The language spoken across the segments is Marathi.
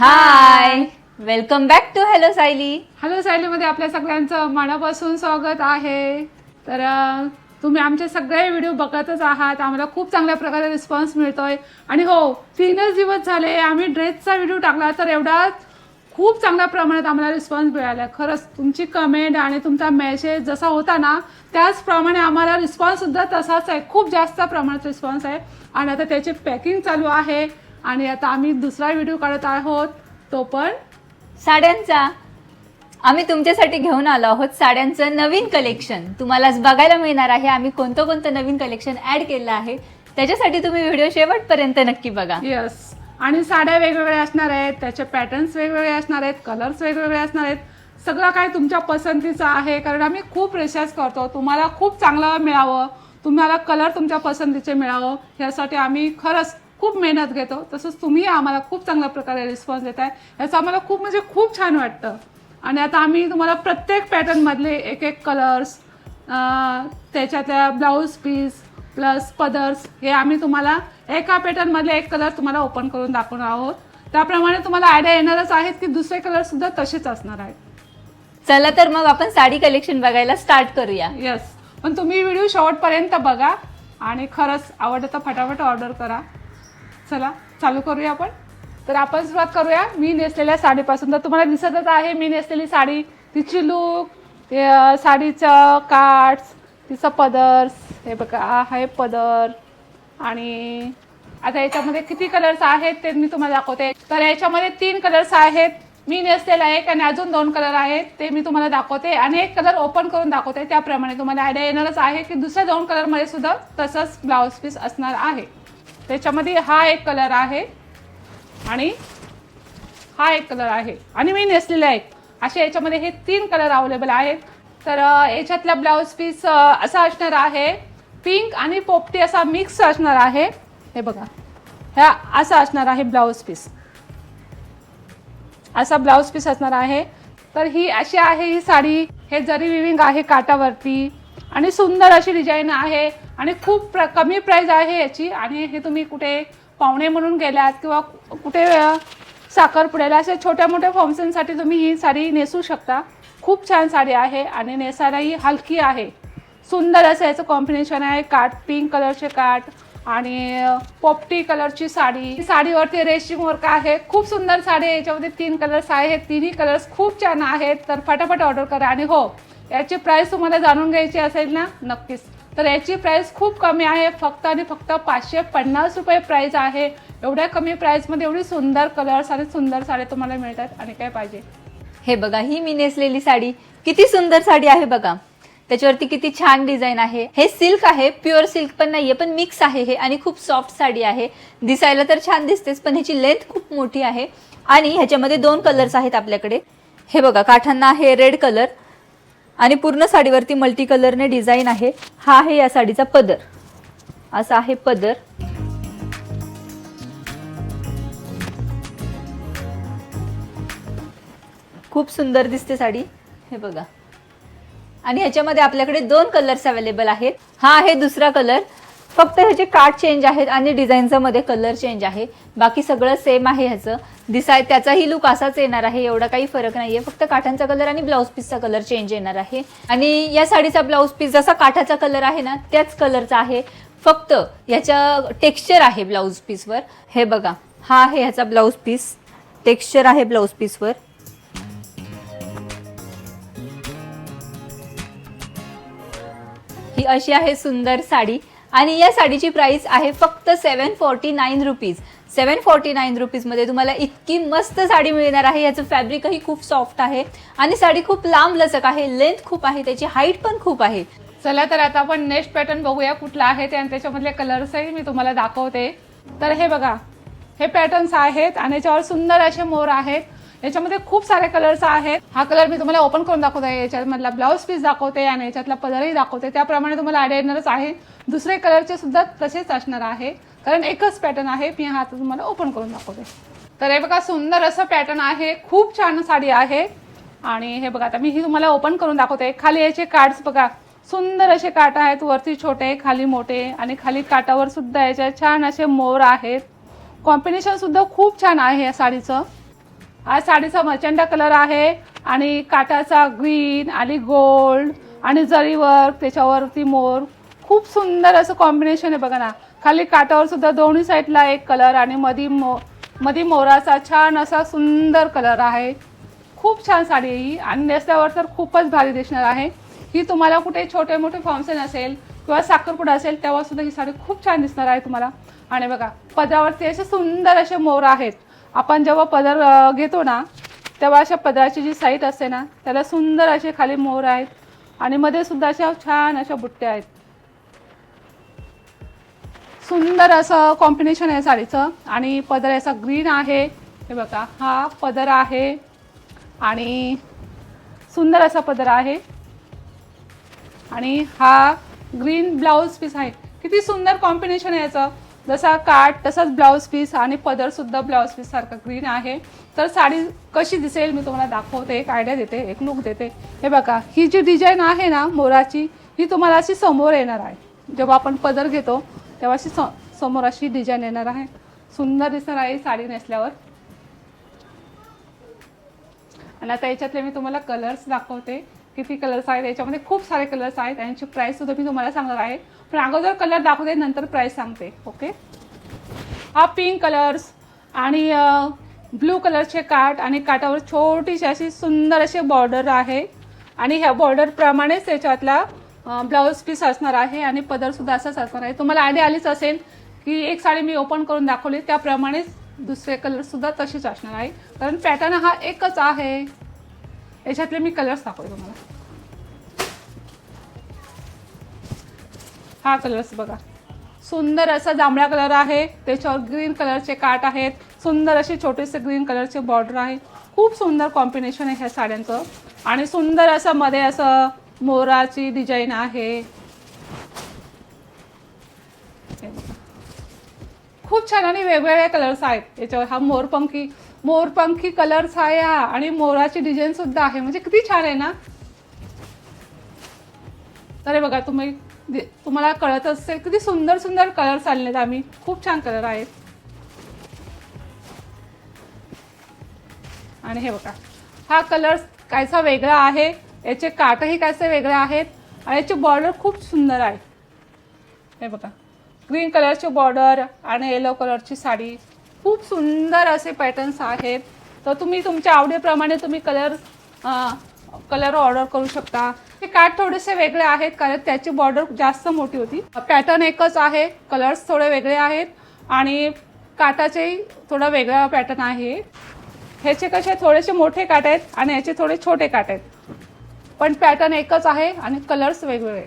Hi welcome back to hello Sayali hello सायलीमध्ये आपल्या सगळ्यांचं मनापासून स्वागत आहे. तर अं, तुम्ही आमचे सगळे व्हिडिओ बघतच आहात. आम्हाला खूप चांगल्या प्रकारे रिस्पॉन्स मिळतोय. आणि हो तीनच दिवस झाले आम्ही ड्रेसचा व्हिडिओ टाकला तर एवढा खूप चांगल्या प्रमाणात आम्हाला रिस्पॉन्स मिळाला. खरंच तुमची कमेंट आणि तुमचा मेसेज जसा होता ना त्याचप्रमाणे आम्हाला रिस्पॉन्ससुद्धा तसाच आहे. खूप जास्त प्रमाणात रिस्पॉन्स आहे. आणि आता त्याची पॅकिंग चालू आहे. आणि आता आम्ही दुसरा व्हिडिओ काढत आहोत. तो पण साड्यांचा. आम्ही तुमच्यासाठी घेऊन आलो आहोत साड्यांचं नवीन कलेक्शन तुम्हाला बघायला मिळणार आहे. आम्ही कोणतं कोणतं नवीन कलेक्शन ऍड केलं आहे त्याच्यासाठी तुम्ही व्हिडिओ शेवटपर्यंत नक्की बघा. येस आणि साड्या वेगवेगळ्या असणार आहेत. त्याचे पॅटर्न्स वेगवेगळे असणार आहेत. कलर्स वेगवेगळे असणार आहेत. सगळं काय तुमच्या पसंतीचं आहे. कारण आम्ही खूप रिसर्च करतो. तुम्हाला खूप चांगलं मिळावं. तुम्हाला कलर तुमच्या पसंतीचे मिळावं. यासाठी आम्ही खरंच खूप मेहनत घेतो. तसंच तुम्ही आम्हाला खूप चांगल्या प्रकारे रिस्पॉन्स देत आहे याचं आम्हाला खूप म्हणजे खूप छान वाटतं. आणि आता आम्ही तुम्हाला प्रत्येक पॅटर्नमधले एक एक कलर्स त्याच्यातल्या ब्लाऊज पीस प्लस पदर्स हे आम्ही तुम्हाला एका पॅटर्नमधले एक कलर तुम्हाला ओपन करून दाखवणार आहोत. त्याप्रमाणे तुम्हाला आयडिया येणारच आहेत की दुसरे कलर सुद्धा तसेच असणार आहेत. चला तर मग आपण साडी कलेक्शन बघायला स्टार्ट करूया. येस पण तुम्ही व्हिडिओ शेवटपर्यंत बघा आणि खरंच आवडलं तर फटाफट ऑर्डर करा. चला चालू करूया आपण? तर आपण सुरुवात करूया. मी नेसलेल्या साडीपासून. तर तुम्हाला दिसतच आहे मी नेसलेली साडी. तिची लूक साडीचं काट्स तिचं पदर्स. हे बघा आहे पदर. आणि आता याच्यामध्ये किती कलर्स आहेत ते मी तुम्हाला दाखवते. तर याच्यामध्ये तीन कलर्स आहेत. मी नेसलेला एक आणि अजून दोन कलर आहेत ते मी तुम्हाला दाखवते. आणि एक कलर ओपन करून दाखवते. त्याप्रमाणे तुम्हाला आयडिया येणारच आहे की दुसऱ्या दोन कलरमध्ये सुद्धा तसंच ब्लाऊज पीस असणार आहे. त्याच्यामध्ये हा एक कलर आहे आणि हा एक कलर आहे. आणि मी नेसलेला एक असे याच्यामध्ये हे तीन कलर अवेलेबल आहेत. तर याच्यातला ब्लाऊज पीस असा असणार आहे. पिंक आणि पोपटी असा मिक्स असणार आहे. हे बघा. ह्या असा असणार आहे ब्लाऊज पीस असा ब्लाऊज पीस असणार आहे. तर ही अशी आहे ही साडी. हे जरी विविंग आहे काटावरती आणि सुंदर अशी डिझाईन आहे. आणि खूप प्र कमी प्राईज आहे याची. आणि हे तुम्ही कुठे पाहुणे म्हणून गेलात किंवा कुठे साखरपुड्याला अशा छोट्या मोठ्या फंक्शनसाठी तुम्ही ही साडी नेसू शकता. खूप छान साडी आहे आणि नेसायलाही हलकी आहे. सुंदर असं याचं कॉम्बिनेशन आहे. काट पिंक कलरचे काट आणि पोपटी कलरची साडी. साडीवरती रेशीम वर्क आहे. खूप सुंदर साडी आहे. याच्यामध्ये तीन कलर्स आहेत तिन्ही कलर्स खूप छान आहेत. तर फटाफट ऑर्डर करा. आणि हो याची प्राईस तुम्हाला जाणून घ्यायची असेल ना नक्कीच. तर याची प्राईस खूप कमी आहे. फक्त आणि फक्त पाचशे पन्नास रुपये प्राईस आहे. एवढ्या कमी प्राईसमध्ये एवढी सुंदर कलर्स आणि सुंदर साडी तुम्हाला मिळतात आणि काय पाहिजे? हे बघा ही मी नेसलेली साडी. किती सुंदर साडी आहे बघा. त्याच्यावरती किती छान डिझाईन आहे. हे सिल्क आहे प्युअर सिल्क पण नाहीये पण मिक्स आहे हे आणि खूप सॉफ्ट साडी आहे. दिसायला तर छान दिसतेच पण ह्याची लेंथ खूप मोठी आहे. आणि ह्याच्यामध्ये दोन कलर्स आहेत आपल्याकडे. हे बघा काठांना आहे रेड कलर आणि पूर्ण साडीवरती मल्टी कलरने डिझाईन आहे. हा आहे या साडीचा पदर. असा आहे पदर. खूप सुंदर दिसते साडी. हे बघा. आणि ह्याच्यामध्ये आपल्याकडे दोन कलर्स अवेलेबल आहेत. हा आहे दुसरा कलर. फक्त ह्याचे कार्ड चेंज आहेत आणि डिझाईनचा मध्ये कलर चेंज आहे. बाकी सगळं सेम आहे ह्याचं. दिसाय त्याचाही लुक असाच येणार आहे एवढा काही फरक नाहीये. फक्त काठांचा कलर आणि ब्लाऊज पीसचा कलर चेंज येणार आहे. आणि या साडीचा ब्लाऊज पीस जसा काठाचा कलर आहे ना त्याच कलरचा आहे. फक्त याच्या टेक्स्चर आहे ब्लाऊज पीसवर हे बघा हा आहे ह्याचा ब्लाऊज पीस टेक्स्चर आहे ब्लाऊज पीसवर ही अशी आहे सुंदर साडी. आणि या साडीची प्राइस आहे फक्त seven forty nine rupees seven forty nine रुपीजमध्ये तुम्हाला इतकी मस्त साडी मिळणार आहे. याचं फॅब्रिकही खूप सॉफ्ट आहे. आणि साडी खूप लांब लचक आहे. लेंथ खूप आहे. त्याची हाईट पण खूप आहे. चला तर आता आपण नेक्स्ट पॅटर्न बघूया कुठला आहे ते आणि त्याच्यामधले कलर्सही मी तुम्हाला दाखवते. तर हे बघा. हे पॅटर्न्स आहेत आणि याच्यावर सुंदर असे मोर आहेत. याच्यामध्ये खूप सारे कलर्स आहेत. हा कलर मी तुम्हाला ओपन करून दाखवते. याच्यामधला ब्लाऊज पीस दाखवते आणि याच्यातला पदरही दाखवते. त्याप्रमाणे तुम्हाला आढळणारच आहे. दुसरे कलरचे सुद्धा तसेच असणार आहे. कारण एकच पॅटर्न आहे मी हा आता तुम्हाला ओपन करून दाखवते. तर हे बघा सुंदर असं पॅटर्न आहे खूप छान साडी आहे. आणि हे बघा आता मी ही तुम्हाला ओपन करून दाखवते. खाली याचे कार्ड्स बघा सुंदर असे काट आहेत वरती छोटे खाली मोठे आणि खाली काटावर सुद्धा याच्या छान असे मोर आहेत. कॉम्बिनेशन सुद्धा खूप छान आहे या साडीचं. हा साडीचा मचंडा कलर आहे आणि काटाचा ग्रीन आणि गोल्ड आणि जरी वर्क त्याच्यावरती मोर. खूप सुंदर असं कॉम्बिनेशन आहे बघा ना. खाली काटावर सुद्धा दोन्ही साईडला एक कलर आणि मधी मो मधी मोराचा छान असा सुंदर कलर आहे. खूप छान साडी आहे ही. आणि नेसल्यावर तर खूपच भारी दिसणार आहे. ही तुम्हाला कुठे छोटे मोठे फंक्शन असेल किंवा साखरपुडा असेल तेव्हा सुद्धा ही साडी खूप छान दिसणार आहे तुम्हाला. आणि बघा पदरावरती असे सुंदर असे मोर आहेत. आपण जेव्हा पदर घेतो ना तेव्हा अशा पदराची जी साईट असते ना त्याला सुंदर असे खाली मोर आहेत. आणि मध्ये सुद्धा अशा छान अशा बुट्ट्या आहेत. सुंदर असं कॉम्बिनेशन आहे साडीचं. आणि पदर याचा ग्रीन आहे. हे बघा हा पदर आहे. आणि सुंदर असा पदर आहे. आणि हा ग्रीन ब्लाऊज पीस आहे. किती सुंदर कॉम्बिनेशन आहे याचं. जसा काट तसाच ब्लाऊज पीस आणि पदरसुद्धा ब्लाऊज पीस सारखा ग्रीन आहे. तर साडी कशी दिसेल मी तुम्हाला दाखवते एक आयडिया देते एक लुक देते. हे बघा ही जी डिझाईन आहे ना मोराची ही तुम्हाला अशी समोर येणार आहे. जेव्हा आपण पदर घेतो तेव्हा अशी स समोर अशी डिझाईन येणार आहे. सुंदर दिसणार आहे साडी नेसल्यावर. आणि आता याच्यातले मी तुम्हाला कलर्स दाखवते. किती कलर्स आहेत याच्यामध्ये खूप सारे कलर्स आहेत. यांची प्राईस सुद्धा मी तुम्हाला सांगणार आहे. पण अगोदर कलर दाखवते नंतर प्राईस सांगते ओके हा पिंक कलर्स आणि ब्लू कलरचे काट आणि काटावर छोटीशी अशी सुंदर अशी बॉर्डर आहे. आणि ह्या बॉर्डरप्रमाणेच त्याच्यातला ब्लाऊज पीस असणार आहे आणि पदरसुद्धा असाच असणार आहे. तुम्हाला आयडिया आलीच असेल की एक साडी मी ओपन करून दाखवली त्याप्रमाणेच दुसरे कलरसुद्धा तशीच असणार आहे. कारण पॅटर्न हा एकच आहे. याच्यातले मी कलर्स दाखवते तुम्हाला. हा कलर्स बघा. सुंदर असा जांभळा कलर आहे. त्याच्यावर ग्रीन कलरचे काट आहेत. सुंदर असे छोटेसे ग्रीन कलरचे बॉर्डर आहे. खूप सुंदर कॉम्बिनेशन आहे ह्या साड्यांचं. आणि सुंदर असं मध्ये असं मोराची डिझाईन आहे. खूप छान आणि वेगवेगळे कलर्स आहेत. याच्यावर हा मोरपंखी मोरपंखी कलर्स आहे हा आणि मोराची डिझाईन सुद्धा आहे. म्हणजे किती छान आहे ना? तर बघा तुम्ही दि- तुम्हाला कळत असेल किती सुंदर सुंदर कलर्स आणलेत आम्ही. खूप छान कलर आहेत. आणि हे बघा हा कलर्स कायचा वेगळा आहे. याचे काटही कसे वेगळे आहेत आणि याची बॉर्डर खूप सुंदर आहे. हे बघा. ग्रीन कलरची बॉर्डर आणि येलो कलरची साडी खूप सुंदर असे पॅटर्न्स आहेत. तर तुम्ही तुमच्या आवडीप्रमाणे तुम्ही कलर कलर ऑर्डर करू शकता. हे काठ थोडेसे वेगळे आहेत कारण त्याची बॉर्डर जास्त मोठी होती. पॅटर्न एकच आहे. कलर्स थोडे वेगळे आहेत आणि काटाचेही थोडा वेगळा पॅटर्न आहे. ह्याचे कसे थोडेसे मोठे काट आहेत आणि याचे थोडे छोटे काट आहेत. पण पॅटर्न एकच आहे आणि कलर्स वेगवेगळे.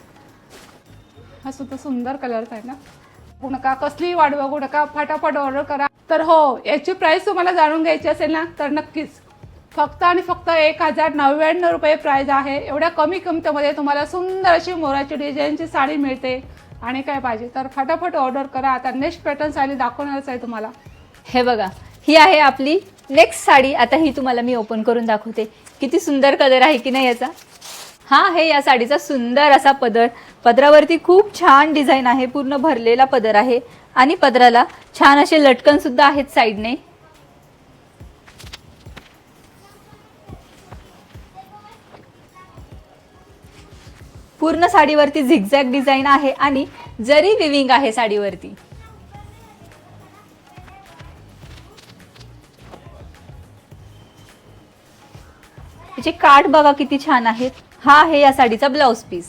हा सुद्धा सुंदर कलर्स आहे ना? बघू नका कसलीही वाट बघू नका फटाफट ऑर्डर करा. तर हो याची प्राईस तुम्हाला जाणून घ्यायची असेल ना तर नक्कीच. फक्त आणि फक्त एक हजार नव्याण्णव रुपये प्राईज आहे. एवढ्या कमी किमतीमध्ये तुम्हाला सुंदर अशी मोराची डिझाईनची साडी मिळते. आणि काय पाहिजे? तर फटाफट ऑर्डर करा. आता नेक्स्ट पॅटर्न साडी दाखवणारच आहे तुम्हाला. हे बघा ही आहे आपली नेक्स्ट साडी. आता ही तुम्हाला मी ओपन करून दाखवते. किती सुंदर कलर आहे की नाही याचा? हा आहे या साडीचा सुंदर असा पदर. पदरावरती खूप छान डिझाईन आहे पूर्ण भरलेला पदर आहे. आणि पदराला छान असे लटकन सुद्धा आहेत साईडने. पूर्ण साडीवरती झिगझॅग डिझाईन आहे आणि जरी विविंग आहे साडीवरती. काठ बघा किती छान आहेत. हा आहे या साडीचा ब्लाऊज पीस.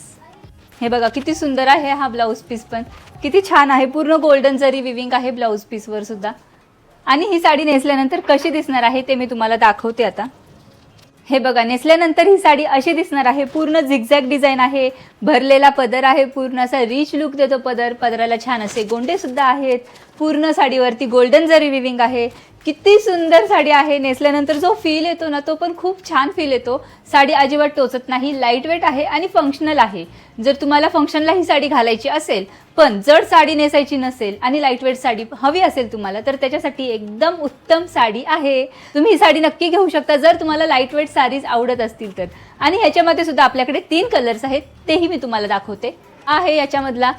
हे बघा किती सुंदर आहे हा ब्लाऊज पीस पण. किती छान आहे पूर्ण गोल्डन जरी विविंग आहे ब्लाऊज पीसवर सुद्धा. आणि ही साडी नेसल्यानंतर कशी दिसणार आहे ते मी तुम्हाला दाखवते आता. हे बघा नेसल्यानंतर ही साडी अशी दिसणार आहे पूर्ण झिगझॅग डिझाईन आहे भरलेला पदर आहे पूर्ण असा रिच लुक देतो पदर पदराला छान असे गोंडे सुद्धा आहेत. पूर्ण साडीवरती गोल्डन जरी विविंग आहे किती सुंदर साडी आहे नेसल्यानंतर जो फील येतो ना तो पण खूप छान फील येतो. साडी अजिबात टोचत नाही लाइट वेट आहे आणि फंक्शनल आहे. जर तुम्हाला फंक्शनला ही साडी घालायची असेल पण जड साडी नेसायची नसेल आणि लाइट वेट साडी हवी असेल तुम्हाला तर त्याच्यासाठी एकदम उत्तम साडी आहे. तुम्ही ही साडी नक्की घेऊ शकता जर तुम्हाला लाइट वेट साडीज आवडत असतील तर. आणि ह्याच्यामध्ये सुद्धा आपल्याकडे तीन कलर्स आहेत तेही मी तुम्हाला दाखवते. आहे याच्यामधला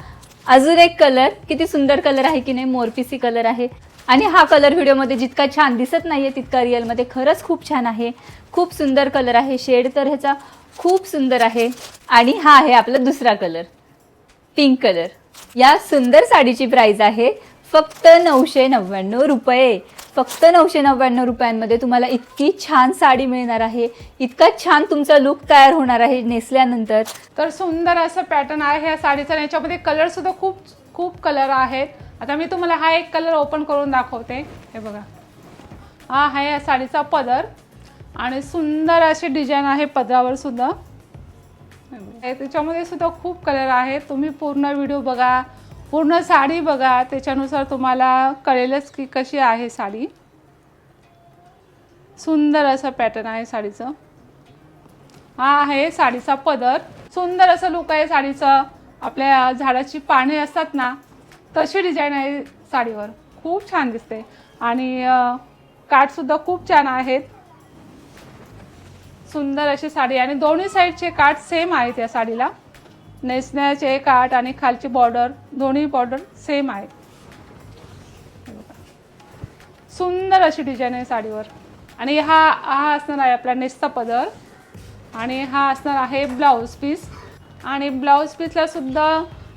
अजून एक कलर किती सुंदर कलर आहे की नाही मोरपिसी कलर आहे. आणि हा कलर व्हिडिओमध्ये जितका छान दिसत नाहीये तितका रिअलमध्ये खरंच खूप छान आहे. खूप सुंदर कलर आहे. शेड तर ह्याचा खूप सुंदर आहे. आणि हा आहे आपला दुसरा कलर पिंक कलर या सुंदर साडीची प्राईज आहे फक्त नऊशे नव्याण्णव रुपये. फक्त नऊशे नव्याण्णव रुपयांमध्ये तुम्हाला इतकी छान साडी मिळणार आहे. इतका छान तुमचा लुक तयार होणार आहे नेसल्यानंतर. तर सुंदर असं पॅटर्न आहे ह्या साडीचा याच्यामध्ये कलर सुद्धा खूप खूप कलर आहेत. आता मी तुम्हाला हा एक कलर ओपन करून दाखवते. हे बघा. हा आहे या साडीचा पदर आणि सुंदर अशी डिझाईन आहे पदरावर सुद्धा. हे त्याच्यामध्ये सुद्धा खूप कलर आहेत. तुम्ही पूर्ण व्हिडिओ बघा. पूर्ण साडी बघा. त्याच्यानुसार तुम्हाला कळेलच की कशी आहे साडी. सुंदर असं पॅटर्न आहे साडीचं. हा आहे साडीचा पदर. सुंदर असं लुक आहे साडीचं. आपल्या झाडाची पाने असतात ना तशी डिझाईन आहे साडीवर? खूप छान दिसते. आणि काठसुद्धा खूप छान आहेत. सुंदर अशी साडी आणि दोन्ही साईडचे काठ सेम आहेत या साडीला. नेसण्याचे काठ आणि खालची बॉर्डर दोन्ही बॉर्डर सेम आहेत. सुंदर अशी डिझाईन आहे साडीवर. आणि हा हा असणार आहे आपला नेसता पदर. आणि हा असणार आहे ब्लाऊज पीस आणि ब्लाऊज पीसला सुद्धा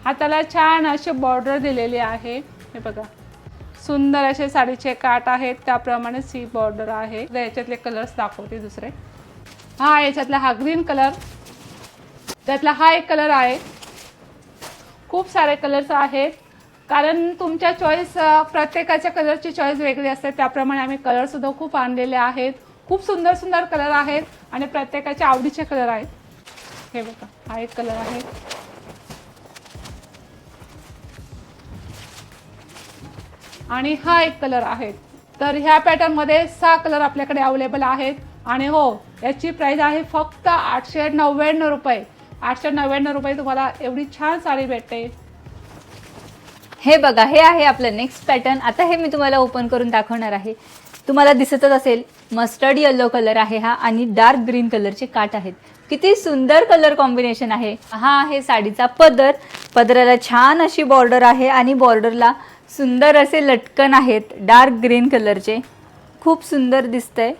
हाताला छान असे बॉर्डर दिलेली आहे. हे बघा. सुंदर असे साडीचे काठ आहेत. त्याप्रमाणे सी बॉर्डर आहे. याच्यातले कलर्स दाखवते दुसरे. हा याच्यातला हा ग्रीन कलर त्यातला हा एक कलर आहे. खूप सारे कलर्स आहेत. कारण तुमच्या चॉईस प्रत्येकाच्या कलरची चॉईस वेगळी असते. त्याप्रमाणे आम्ही कलरसुद्धा खूप आणलेले आहेत. खूप सुंदर सुंदर कलर आहेत. आणि प्रत्येकाच्या आवडीचे कलर आहेत. हे बघा. हा एक कलर आहे. आणि हा एक कलर आहे. तर ह्या पॅटर्नमध्ये सहा कलर आपल्याकडे अवेलेबल आहेत. आणि हो याची प्राईज आहे फक्त आठशे नव्याण्णव रुपये. आठशे नव्याण्णव रुपये तुम्हाला एवढी छान साडी भेटते. हे बघा हे आहे आपलं नेक्स्ट पॅटर्न आता हे मी तुम्हाला ओपन करून दाखवणार आहे. तुम्हाला दिसतच असेल मस्टर्ड येल्लो कलर आहे हा आणि डार्क ग्रीन कलरचे काट आहेत. किती सुंदर कलर कॉम्बिनेशन आहे. हा आहे साडीचा पदर. पदराला छान अशी बॉर्डर आहे आणि बॉर्डरला सुंदर असे लटकन आहेत डार्क ग्रीन कलरचे. खूप सुंदर दिसतंय.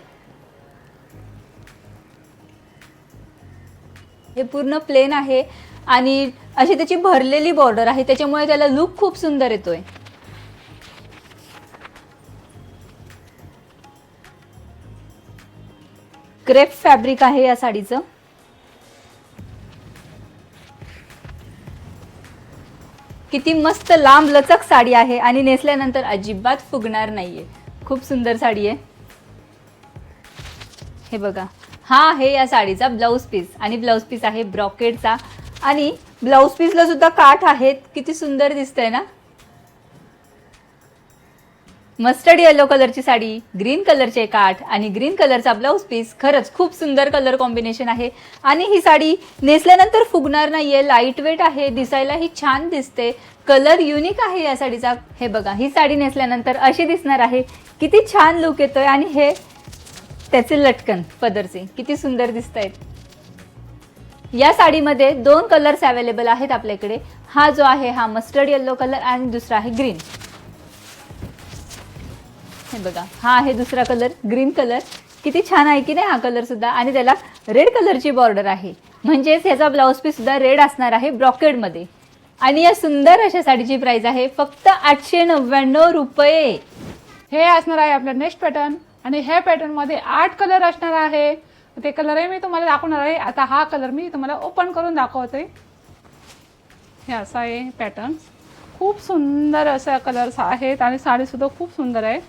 हे पूर्ण प्लेन आहे आणि अशी त्याची भरलेली बॉर्डर आहे त्याच्यामुळे त्याला लुक खूप सुंदर येतोय. क्रेप फॅब्रिक आहे या साडीचं. किती मस्त लांब लचक साडी आहे आणि नेसल्यानंतर अजिबात फुगणार नाहीये. खूप सुंदर साडी आहे. हे बघा. हा आहे या साडीचा ब्लाऊज पीस आणि ब्लाऊज पीस आहे ब्रॉकेटचा आणि ब्लाऊज पीसला सुद्धा काठ आहेत. किती सुंदर दिसतंय ना? मस्टर्ड येलो कलरची साडी ग्रीन कलरचे काठ आणि ग्रीन कलरचा ब्लाऊज पीस. खरंच खूप सुंदर कलर कॉम्बिनेशन आहे. आणि ही साडी नेसल्यानंतर फुगणार नाहीये लाइट वेट आहे दिसायलाही छान दिसते. कलर युनिक आहे या साडीचा. हे बघा ही साडी नेसल्यानंतर अशी दिसणार आहे. किती छान लुक येतोय आणि हे त्याचे लटकन पदरचे. किती सुंदर दिसत आहेत या साडीमध्ये दोन कलर्स अवेलेबल आहेत आपल्याकडे. हा जो आहे हा मस्टर्ड येल्लो कलर आणि दुसरा आहे ग्रीन हे बघा हा आहे दुसरा कलर ग्रीन कलर किती छान आहे की नाही हा कलर सुद्धा? आणि त्याला रेड कलरची बॉर्डर आहे. म्हणजेच ह्याचा ब्लाऊज पीस सुद्धा रेड असणार आहे ब्रॉकेडमध्ये आणि या सुंदर अशा साडीची प्राइस आहे फक्त आठशे नव्याण्णव रुपये. हे असणार आहे आपलं नेक्स्ट पॅटर्न आणि ह्या पॅटर्नमध्ये आठ कलर असणार आहे. ते कलरही मी तुम्हाला दाखवणार आहे. आता हा कलर मी तुम्हाला ओपन करून दाखवते. हे असा आहे पॅटर्न खूप सुंदर अशा कलर्स आहेत आणि साडीसुद्धा खूप सुंदर आहे.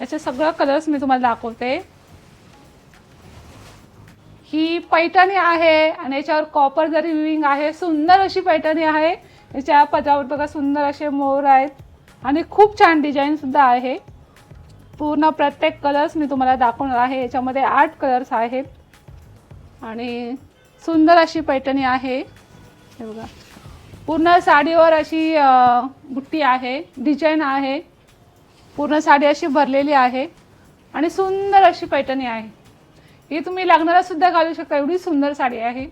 याचे सगळं कलर्स मी तुम्हाला दाखवते. ही पैठणी आहे आणि याच्यावर कॉपर जरी विविंग आहे सुंदर अशी पैठणी आहे. याच्या पदरावर बघा सुंदर असे मोर आहेत आणि खूप छान डिझाईन सुद्धा आहे. पूर्ण प्रत्येक कलर्स मी तुम्हाला दाखवणार आहे. याच्यामध्ये आठ कलर्स आहेत. आणि सुंदर अशी पैठणी आहे. हे बघा. पूर्ण साडीवर अशी बुट्टी आहे. डिझाईन आहे. पूर्ण साडी अशी भरलेली आहे आणि सुंदर अशी पैठणी आहे. ही तुम्ही लग्नाला सुद्धा घालू शकता एवढी सुंदर साडी आहे.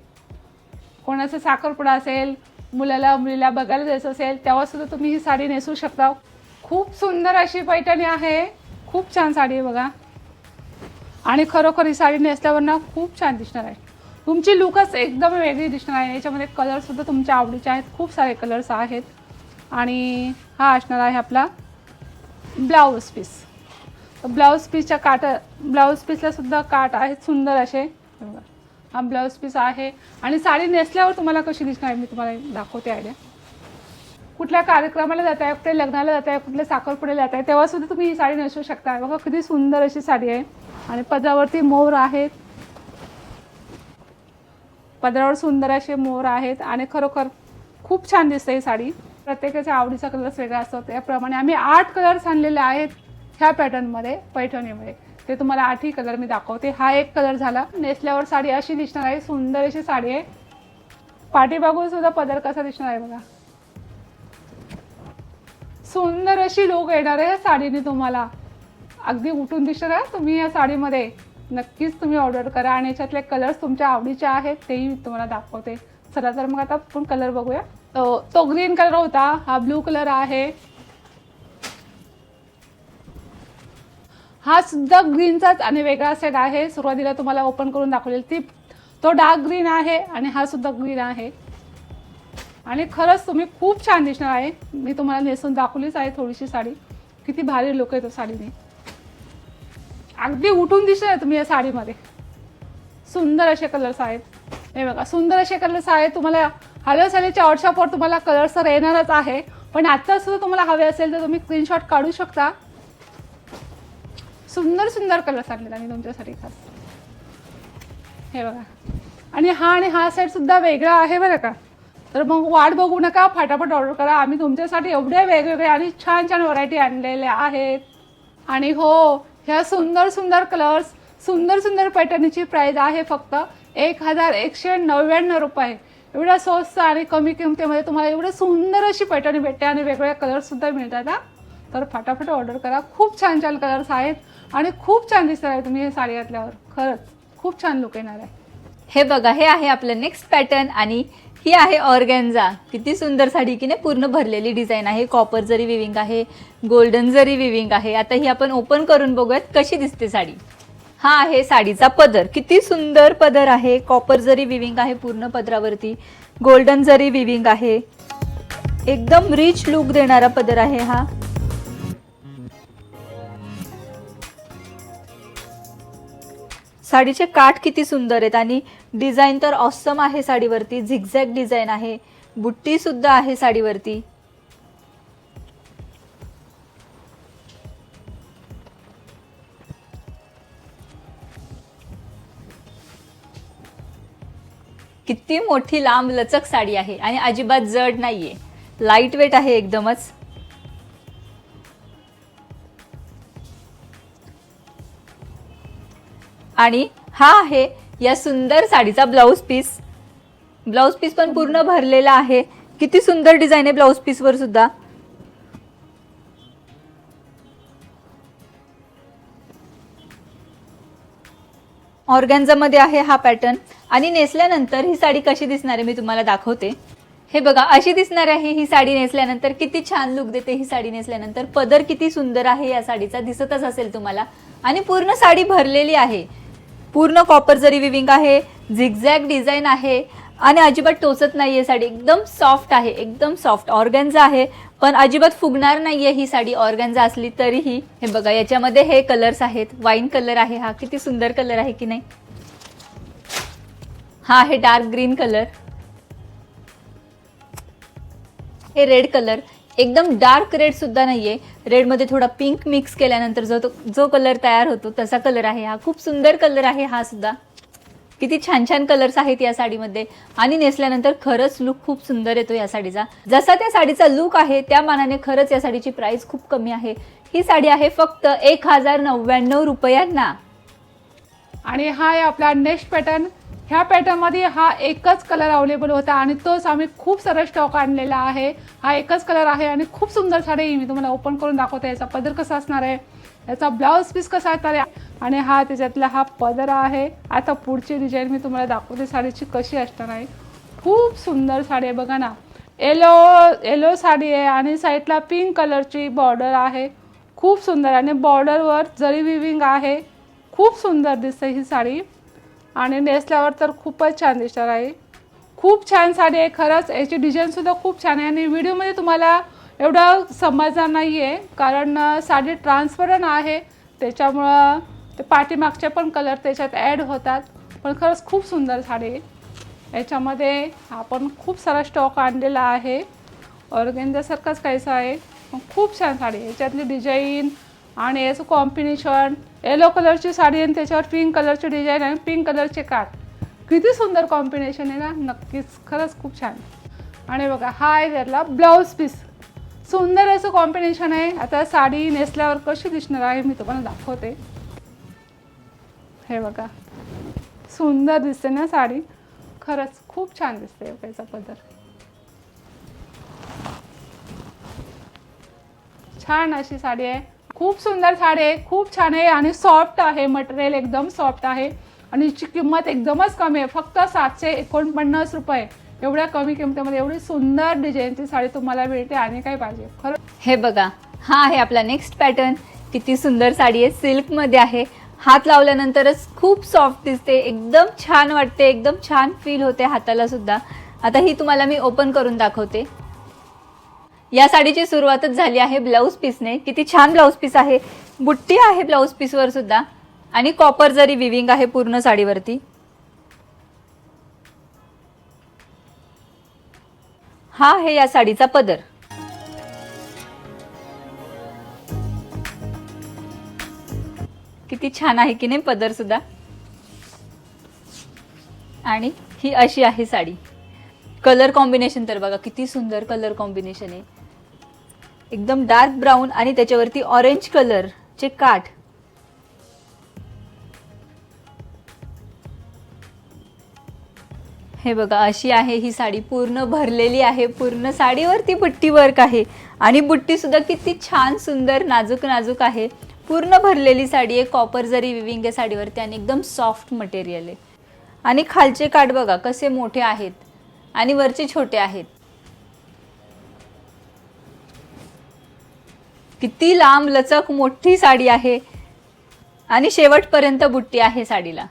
कोणाचा साखरपुडा असेल मुलाला मुलीला बघायला जायचं असेल तेव्हासुद्धा तुम्ही ही साडी नेसू शकता. खूप सुंदर अशी पैठणी आहे. खूप छान साडी आहे बघा. आणि खरोखर ही साडी नेसल्यावर ना खूप छान दिसणार आहे. तुमची लुकच एकदम वेगळी दिसणार आहे. याच्यामध्ये कलरसुद्धा तुमच्या आवडीचे आहेत. खूप सारे कलर्स आहेत. आणि हा असणार आहे आपला ब्लाऊज पीस. ब्लाऊज पीसच्या काट ब्लाऊज पीसला सुद्धा काट आहेत सुंदर असे. हा ब्लाऊज पीस आहे. आणि साडी नेसल्यावर तुम्हाला कशी दिसणार आहे? मी तुम्हाला दाखवते आयडिया कुठल्या कार्यक्रमाला जात आहे कुठल्या लग्नाला जात आहे कुठल्या साखरपुड्याला जात आहे तेव्हा सुद्धा तुम्ही ही साडी नेसू शकता. बघा किती सुंदर अशी साडी आहे. आणि पदरावरती मोर आहेत. पदरावर सुंदर असे मोर आहेत. आणि खरोखर खूप छान दिसते ही साडी. प्रत्येकाच्या आवडीचा कलर वेगळा असतो. त्याप्रमाणे आम्ही आठ कलर्स आणलेले आहेत ह्या पॅटर्नमध्ये पैठणीमध्ये ते तुम्हाला आठही कलर मी दाखवते. हा एक कलर झाला. नेसल्यावर साडी अशी दिसणार आहे. सुंदर अशी साडी आहे. पाठीबागून सुद्धा पदर कसा दिसणार आहे बघा. सुंदर अशी लोक येणार आहे साडीने तुम्हाला. अगदी उठून दिसणार आहे तुम्ही या साडीमध्ये. नक्कीच तुम्ही ऑर्डर करा आणि याच्यातले कलर्स तुमच्या आवडीचे आहेत तेही तुम्हाला दाखवते. चला तर मग आता आपण कलर बघूया. तो तो ग्रीन कलर होता. हा ब्लू कलर आहे. हा सुद्धा ग्रीनचाच आणि वेगळा सेट आहे. सुरुवातीला तुम्हाला ओपन करून दाखवलेल ती तो डार्क ग्रीन आहे आणि हा सुद्धा ग्रीन आहे. आणि खरंच तुम्ही खूप छान दिसणार आहे. मी तुम्हाला नेसून दाखवलीच आहे थोडीशी साडी. किती भारी लोक येतो साडीने. अगदी उठून दिसणार तुम्ही या साडीमध्ये. सुंदर असे कलर्स आहेत. हे बघा सुंदर असे कलर्स आहेत. तुम्हाला हॅलो सॅलेच्या व्हॉट्सअपवर तुम्हाला कलर्स तर येणारच आहे. पण आत्ता सुद्धा तुम्हाला हवे असेल तर तुम्ही स्क्रीनशॉट काढू शकता. सुंदर सुंदर कलर्स आणलेला आम्ही तुमच्यासाठी खास. हे बघा. आणि हा आणि हा सेटसुद्धा वेगळा आहे बरं का. तर मग वाट बघू नका. फटाफट ऑर्डर करा. आम्ही तुमच्यासाठी एवढे वेगवेगळे आणि छान छान व्हरायटी आणलेल्या आहेत. आणि हो ह्या सुंदर सुंदर कलर्स सुंदर सुंदर पॅटर्नची प्राईज आहे फक्त एक हजार एकशे नव्याण्णव रुपये. एवढ्या स्वस्त आणि कमी किमतीमध्ये तुम्हाला एवढं सुंदर अशी पैठणी भेटते आणि वेगवेगळ्या कलर्ससुद्धा मिळतात ना तर फटाफट ऑर्डर करा. खूप छान छान कलर्स आहेत आणि खूप छान दिसणार आहे तुम्ही हे साडी घातल्यावर. खरंच खूप छान लुक येणार आहे. हे बघा हे आहे आपलं नेक्स्ट पॅटर्न आणि ही आहे ऑर्गॅन्झा किती सुंदर साडी की नाही? पूर्ण भरलेली डिझाईन आहे. कॉपर जरी विविंग आहे गोल्डन जरी विविंग आहे. आता ही आपण ओपन करून बघूयात कशी दिसते साडी. हा आहे साडीचा पदर. किती सुंदर पदर आहे. कॉपर जरी विविंग आहे पूर्ण पदरावरती. गोल्डन जरी विविंग आहे. एकदम रिच लुक देणारा पदर आहे हा. साडीचे काठ किती सुंदर आहेत आणि डिझाईन तर ऑसम आहे साडीवरती. झिगझॅग डिझाईन आहे. बुट्टी सुद्धा आहे साडीवरती. किती मोठी लांब लचक साडी आहे आणि अजिबात जड नाहीये. लाइट वेट आहे एकदमच. आणि हा आहे या सुंदर साडीचा ब्लाऊज पीस ब्लाऊज पीस पण पूर्ण भरलेला आहे. किती सुंदर डिझाईन आहे ब्लाऊज पीसवर सुद्धा. ऑर्गॅन्झामध्ये आहे हा पॅटर्न. आणि नेसल्यानंतर ही साडी कशी दिसणार आहे मी तुम्हाला दाखवते. हे बघा अशी दिसणार आहे ही साडी नेसल्यानंतर. किती छान लुक देते ही साडी नेसल्यानंतर. पदर किती सुंदर आहे या साडीचा दिसतच असेल तुम्हाला. आणि पूर्ण साडी भरलेली आहे. पूर्ण कॉपर जरी विविंग आहे झिगझॅग डिझाईन आहे आणि अजिबात टोचत नाही आहे साडी. एकदम सॉफ्ट आहे एकदम सॉफ्ट ऑर्गॅन्झा आहे पण अजिबात फुगणार नाही आहे ही साडी. ऑर्गॅन्झा असली तरीही हे बघा याच्यामध्ये हे कलर्स आहेत. वाईन कलर आहे हा. किती सुंदर कलर आहे की नाही? हा आहे डार्क ग्रीन कलर हे रेड कलर एकदम डार्क रेड सुद्धा नाहीये. रेडमध्ये थोडा पिंक मिक्स केल्यानंतर जो तो जो कलर तयार होतो तसा कलर आहे हा. खूप सुंदर कलर आहे हा सुद्धा. किती छान छान कलर्स आहेत या साडीमध्ये. आणि नेसल्यानंतर खरंच लुक खूप सुंदर येतो या साडीचा. जसा त्या साडीचा लुक आहे त्या मानाने खरंच या साडीची प्राइस खूप कमी आहे. ही साडी आहे फक्त एक हजार नव्याण्णव रुपयांना. आणि हा आहे आपला नेक्स्ट पॅटर्न ह्या पॅटर्नमध्ये हा एकच कलर अवेलेबल होता आणि तोच आम्ही खूप सारा स्टॉक आणलेला आहे. हा एकच कलर आहे आणि खूप सुंदर साडी आहे. मी तुम्हाला ओपन करून दाखवते. याचा पदर कसा असणार आहे? याचा ब्लाऊज पीस कसा असणार आहे? आणि हा त्याच्यातला हा पदर आहे. आता पुढची डिझाईन मी तुम्हाला दाखवते. साडीची कशी असणार आहे. खूप सुंदर साडी आहे. बघा ना. येलो येलो साडी आहे आणि साईडला पिंक कलरची बॉर्डर आहे. खूप सुंदर. आणि बॉर्डरवर जरी विविंग आहे खूप सुंदर दिसते ही साडी. आणि नेसल्यावर तर खूपच छान दिसणार आहे. खूप छान साडी आहे. खरंच याची डिझाईनसुद्धा खूप छान आहे. आणि व्हिडिओमध्ये तुम्हाला एवढं समजणार नाही आहे कारण साडी ट्रान्सपरंट आहे. त्याच्यामुळं ते पाठीमागचे पण कलर त्याच्यात ॲड होतात. पण खरंच खूप सुंदर साडी. आहे याच्यामध्ये आपण खूप सारा स्टॉक आणलेला आहे. ऑर्गेन्झासारखाच काहीसा आहे. पण खूप छान साडी आहे. याच्यातली डिझाईन आणि याचं कॉम्बिनेशन येलो कलरची साडी आणि त्याच्यावर पिंक कलरची डिझाईन आणि पिंक कलरचे काठ किती सुंदर कॉम्बिनेशन आहे ना? नक्कीच खरंच खूप छान. आणि बघा हा आहे त्यातला ब्लाऊज पीस सुंदर असं कॉम्बिनेशन आहे. आता साडी नेसल्यावर कशी दिसणार आहे मी तुम्हाला दाखवते. हे बघा. सुंदर दिसते ना साडी? खरंच खूप छान दिसते याचा पदर. छान अशी साडी आहे. खूप सुंदर साडी आहे. खूप छान आहे आणि सॉफ्ट आहे. मटेरियल एकदम सॉफ्ट आहे. आणि हिची किंमत एकदमच कमी आहे. फक्त सातशे एकोणपन्नास रुपये. एवढ्या कमी किमतीमध्ये एवढी सुंदर डिझाईनची साडी तुम्हाला मिळते आणि काय पाहिजे. खरं हे बघा. हा आहे आपला नेक्स्ट पॅटर्न किती सुंदर साडी आहे. सिल्कमध्ये आहे. हात लावल्यानंतरच खूप सॉफ्ट दिसते एकदम छान वाटते एकदम छान फील होते हाताला सुद्धा. आता ही तुम्हाला मी ओपन करून दाखवते. या साडीची सुरुवातच झाली आहे ब्लाऊज पीसने किती छान ब्लाऊज पीस आहे. बुट्टी आहे ब्लाऊज पीसवर सुद्धा. आणि कॉपर जरी विविंग आहे पूर्ण साडीवरती. हा आहे या साडीचा पदर. किती छान आहे की नाही पदर सुद्धा. आणि ही अशी आहे साडी. कलर कॉम्बिनेशन तर बघा किती सुंदर कलर कॉम्बिनेशन आहे. एकदम डार्क ब्राऊन आणि त्याच्यावरती ऑरेंज कलरचे काठ. हे बघा अशी आहे ही साडी. पूर्ण भरलेली आहे पूर्ण साडीवरती बुट्टी वर्क आहे. आणि बुट्टी सुद्धा किती छान सुंदर नाजूक नाजूक आहे. पूर्ण भरलेली साडी आहे. कॉपर जरी विविंग आहे साडीवरती आणि एकदम सॉफ्ट मटेरियल आहे. आणि खालचे काठ बघा कसे मोठे आहेत आणि वरचे छोटे आहेत. किती लांब लचक मोठी साडी आहे. आणि शेवटपर्यंत बुट्टी आहे साडीला.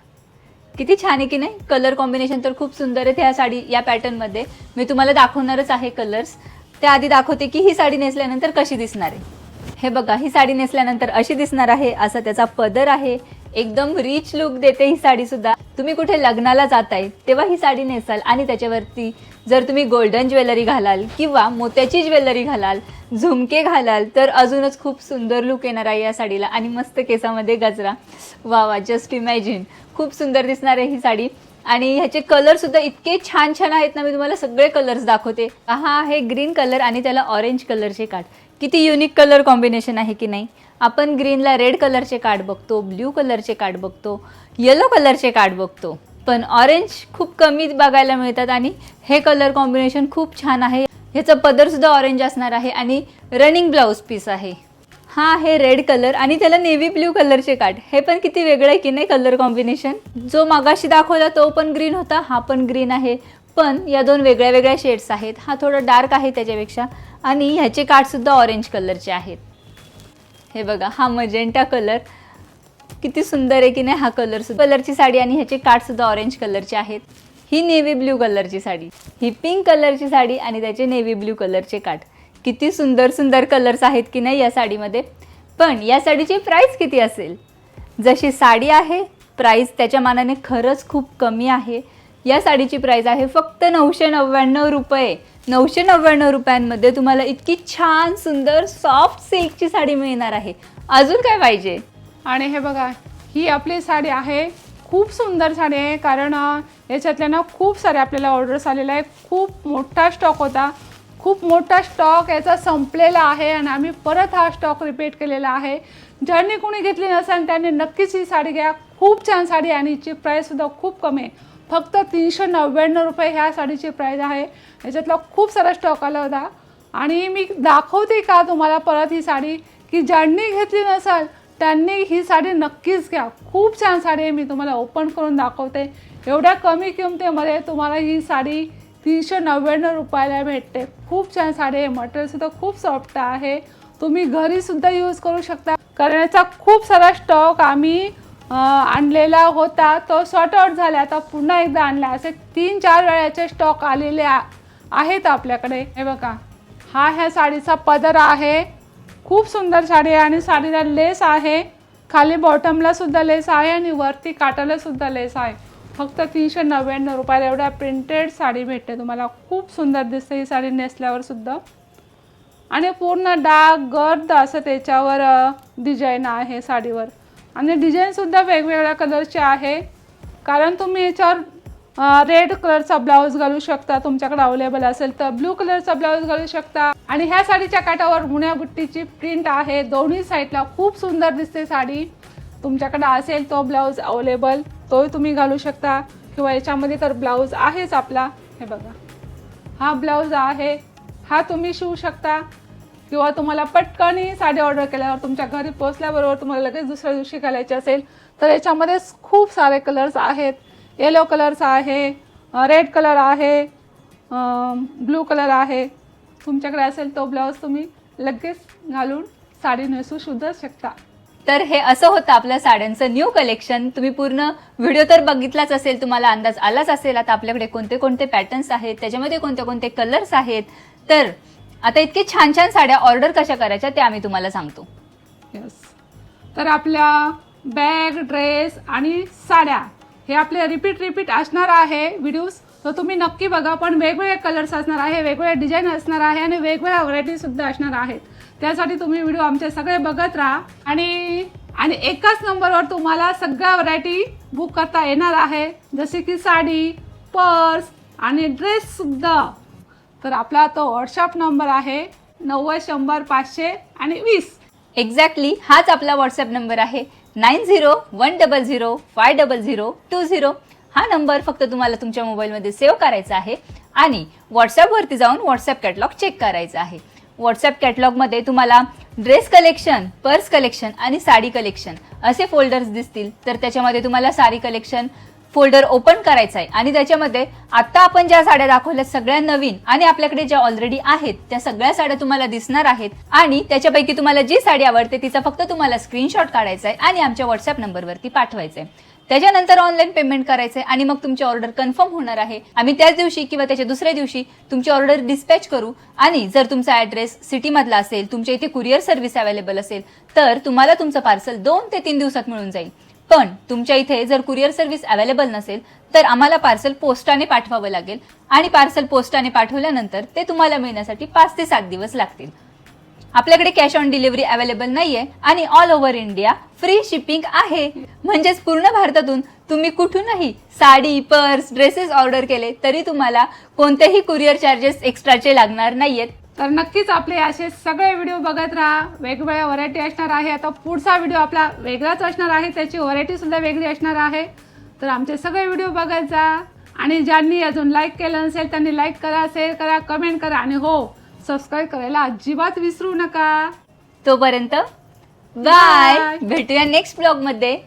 किती छान आहे की नाही? कलर कॉम्बिनेशन तर खूप सुंदर आहे ह्या साडी या पॅटर्नमध्ये मी तुम्हाला दाखवणारच आहे कलर्स त्याआधी दाखवते की ही साडी नेसल्यानंतर कशी दिसणार आहे. हे बघा ही साडी नेसल्यानंतर अशी दिसणार आहे असा त्याचा पदर आहे. एकदम रिच लुक देते ही साडी सुद्धा. तुम्ही कुठे लग्नाला जाताय तेव्हा ही साडी नेसाल आणि त्याच्यावरती जर तुम्ही गोल्डन ज्वेलरी घालाल किंवा मोत्याची ज्वेलरी घालाल झुमके घालाल तर अजूनच खूप सुंदर लुक येणार आहे या साडीला. आणि मस्त केसामध्ये गजरा. वा वा जस्ट इमॅजिन खूप सुंदर दिसणार आहे ही साडी. आणि ह्याचे कलर सुद्धा इतके छान छान आहेत ना मी तुम्हाला सगळे कलर्स दाखवते. हा आहे ग्रीन कलर आणि त्याला ऑरेंज कलरचे काठ किती युनिक कलर कॉम्बिनेशन आहे की नाही? आपण ग्रीनला रेड कलरचे कार्ड बघतो ब्ल्यू कलरचे कार्ड बघतो येलो कलरचे कार्ड बघतो. पण ऑरेंज खूप कमी बघायला मिळतात आणि हे कलर कॉम्बिनेशन खूप छान आहे. ह्याचं पदर सुद्धा ऑरेंज असणार आहे आणि रनिंग ब्लाऊज पीस आहे. हा आहे रेड कलर आणि त्याला नेव्ही ब्ल्यू कलरचे काठ हे पण किती वेगळं आहे की नाही कलर कॉम्बिनेशन जो मागाशी दाखवला तो पण ग्रीन होता हा पण ग्रीन आहे. पण या दोन वेगळ्या वेगळ्या शेड्स आहेत. हा थोडा डार्क आहे त्याच्यापेक्षा आणि ह्याचे काठसुद्धा ऑरेंज कलरचे आहेत. हे बघा हा मजेंटा कलर किती सुंदर आहे की नाही हा कलर सुद्धा. कलरची साडी आणि ह्याचे काठसुद्धा ऑरेंज कलरचे आहेत. ही नेव्ही ब्ल्यू कलरची साडी. ही पिंक कलरची साडी आणि त्याचे नेव्ही ब्ल्यू कलरचे काठ किती सुंदर सुंदर कलर्स आहेत की नाही या साडीमध्ये. पण या साडीची प्राईस किती असेल? जशी साडी आहे प्राईस त्याच्या मानाने खरंच खूप कमी आहे. या साडीची प्राईस आहे फक्त नऊशे नव्याण्णव रुपये. नऊशे नव्याण्णव रुपयांमध्ये तुम्हाला इतकी छान सुंदर सॉफ्ट सिल्कची साडी मिळणार आहे. अजून काय पाहिजे? आणि हे बघा ही आपली साडी आहे. खूप सुंदर साडी आहे कारण याच्यातल्या ना खूप सारे आपल्याला ऑर्डर्स आलेल्या आहे खूप मोठा स्टॉक होता. खूप मोठा स्टॉक याचा संपलेला आहे आणि आम्ही परत हा स्टॉक रिपीट केलेला आहे. ज्यांनी कोणी घेतली नसेल त्यांनी नक्कीच ही साडी घ्या. खूप छान साडी आहे आणि हिची प्राईससुद्धा खूप कमी आहे. फक्त तीनशे नव्याण्णव रुपये ह्या साडीची प्राईज आहे. याच्यातला खूप सारा स्टॉक आला होता. आणि मी दाखवते का तुम्हाला परत ही साडी? की ज्यांनी घेतली नसाल त्यांनी ही साडी नक्कीच घ्या. खूप छान साडी आहे. मी तुम्हाला ओपन करून दाखवते. एवढ्या कमी किमतीमध्ये तुम्हाला ही साडी तीनशे नव्याण्णव रुपयाला भेटते. खूप छान साडी आहे. मटेरियलसुद्धा खूप सॉफ्ट आहे. तुम्ही घरीसुद्धा यूज करू शकता. कारण याचा खूप सारा स्टॉक आम्ही आणलेला होता. तो सॉर्ट आउट झाला. आता पुन्हा एकदा आणला. असे तीन चार वेळाचे स्टॉक आलेले आहेत आपल्याकडे. हे बघा. हा ह्या साडीचा पदर आहे. खूप सुंदर साडी आहे आणि साडीला लेस आहे. खाली बॉटमला सुद्धा लेस आहे आणि वरती काटाला सुद्धा लेस आहे. फक्त तीनशे नव्याण्णव रुपयाला एवढ्या प्रिंटेड साडी भेटते. तुम्हाला खूप सुंदर दिसते ही साडी नेसल्यावर सुद्धा. आणि पूर्ण डाग गर्द असं त्याच्यावर डिझाईन आहे साडीवर. आणि डिझाईनसुद्धा वेगवेगळ्या कलरचे आहे. कारण तुम्ही याच्यावर रेड कलरचा ब्लाऊज घालू शकता तुमच्याकडे अवेलेबल असेल तर ब्लू कलरचा ब्लाऊज घालू शकता. आणि ह्या साडीच्या काठावर मुण्या बुट्टीची प्रिंट आहे. दोन्ही साईडला खूप सुंदर दिसते साडी. तुमच्याकडे असेल तो ब्लाऊज अवेलेबल तोही तुम्ही घालू शकता. किंवा याच्यामध्ये तर ब्लाऊज आहेच आपला. हे बघा. हा ब्लाऊज आहे. हा तुम्ही शिवू शकता. किंवा तुम्हाला पटकन साडी ऑर्डर केल्यावर तुमच्या घरी पोचल्याबरोबर तुम्हाला लगेच दुसऱ्या दिवशी घालायची असेल तर याच्यामध्ये खूप सारे कलर्स आहेत. येलो कलरचा आहे रेड कलर आहे ब्लू कलर आहे. तुमच्याकडे असेल तो ब्लाऊज तुम्ही लगेच घालून साडी नेसू सुद्धा शकता. तर हे असं होतं आपल्या साड्यांचं न्यू कलेक्शन तुम्ही पूर्ण व्हिडिओ तर बघितलाच असेल तुम्हाला अंदाज आलाच असेल. आता आपल्याकडे कोणते कोणते पॅटर्न्स आहेत त्याच्यामध्ये कोणते कोणते कलर्स आहेत. तर आता इतके छान छान साड्या ऑर्डर कशा करायच्या ते आम्ही तुम्हाला सांगतो. येस तर आपल्या बॅग ड्रेस आणि साड्या हे आपले रिपीट रिपीट असणार आहे व्हिडिओज तर तुम्ही नक्की बघा पण वेगवेगळे कलर्स असणार आहे वेगवेगळ्या डिझाईन असणार आहे आणि वेगवेगळ्या व्हरायटीसुद्धा असणार आहेत. त्यासाठी तुम्ही व्हिडिओ आमचे सगळे बघत राहा. आणि आणि एकाच नंबरवर तुम्हाला सगळ्या व्हरायटी बुक करता येणार आहे. जसे की साडी पर्स आणि ड्रेससुद्धा तर आपला तो व्हॉट्सअप नंबर आहे नव्वद शंभर पाचशे आणि वीस. एक्झॅक्टली हाच आपला व्हॉट्सअप नंबर आहे. Nine zero one double zero five double zero two zero हा नंबर फक्त तुम्हाला तुमच्या मोबाईलमध्ये सेव्ह करायचा आहे आणि व्हॉट्सॲपवरती जाऊन व्हॉट्सअप कॅटलॉग चेक करायचा आहे. व्हॉट्सअप कॅटलॉगमध्ये तुम्हाला ड्रेस कलेक्शन पर्स कलेक्शन आणि साडी कलेक्शन असे फोल्डर्स दिसतील. तर त्याच्यामध्ये तुम्हाला साडी कलेक्शन फोल्डर ओपन करायचा आहे. आणि त्याच्यामध्ये आता आपण ज्या साड्या दाखवल्या सगळ्या नवीन आणि आपल्याकडे ज्या ऑलरेडी आहेत त्या सगळ्या साड्या तुम्हाला दिसणार आहेत. आणि त्याच्यापैकी तुम्हाला जी साडी आवडते तिचा फक्त तुम्हाला स्क्रीनशॉट काढायचा आहे आणि आमच्या व्हॉट्सअप नंबरवरती पाठवायचं आहे. त्याच्यानंतर ऑनलाईन पेमेंट करायचं आहे आणि मग तुमची ऑर्डर कन्फर्म होणार आहे. आम्ही त्याच दिवशी किंवा त्याच्या दुसऱ्या दिवशी तुमची ऑर्डर डिस्पॅच करू. आणि जर तुमचा ॲड्रेस सिटीमधला असेल तुमच्या इथे कुरिअर सर्व्हिस अवेलेबल असेल तर तुम्हाला तुमचं पार्सल दोन ते तीन दिवसात मिळून जाईल. पण तुमच्या इथे जर कुरिअर सर्व्हिस अवेलेबल नसेल तर आम्हाला पार्सल पोस्टाने पाठवावं लागेल. आणि पार्सल पोस्टाने पाठवल्यानंतर ते तुम्हाला मिळण्यासाठी पाच ते सात दिवस लागतील. आपल्याकडे कॅश ऑन डिलिव्हरी अवेलेबल नाहीये आणि all over India free shipping आहे. म्हणजेच पूर्ण भारतातून तुम्ही कुठूनही साडी पर्स ड्रेसेस ऑर्डर केले तरी तुम्हाला कोणतेही कुरिअर चार्जेस एक्स्ट्राचे लागणार नाहीयेत. तर नक्कीच आपले असे सगळे व्हिडिओ बघत राहा. वेगवेगळ्या व्हरायटी असणार आहे. आता पुढचा व्हिडिओ आपला वेगळाच असणार आहे. त्याची व्हरायटी सुद्धा वेगळी असणार आहे. तर आमचे सगळे व्हिडिओ बघत जा. आणि ज्यांनी अजून लाईक केलं नसेल त्यांनी लाईक करा शेअर करा कमेंट करा. आणि हो सबस्क्राईब करायला अजिबात विसरू नका. तोपर्यंत बाय. भेटूया नेक्स्ट ब्लॉगमध्ये.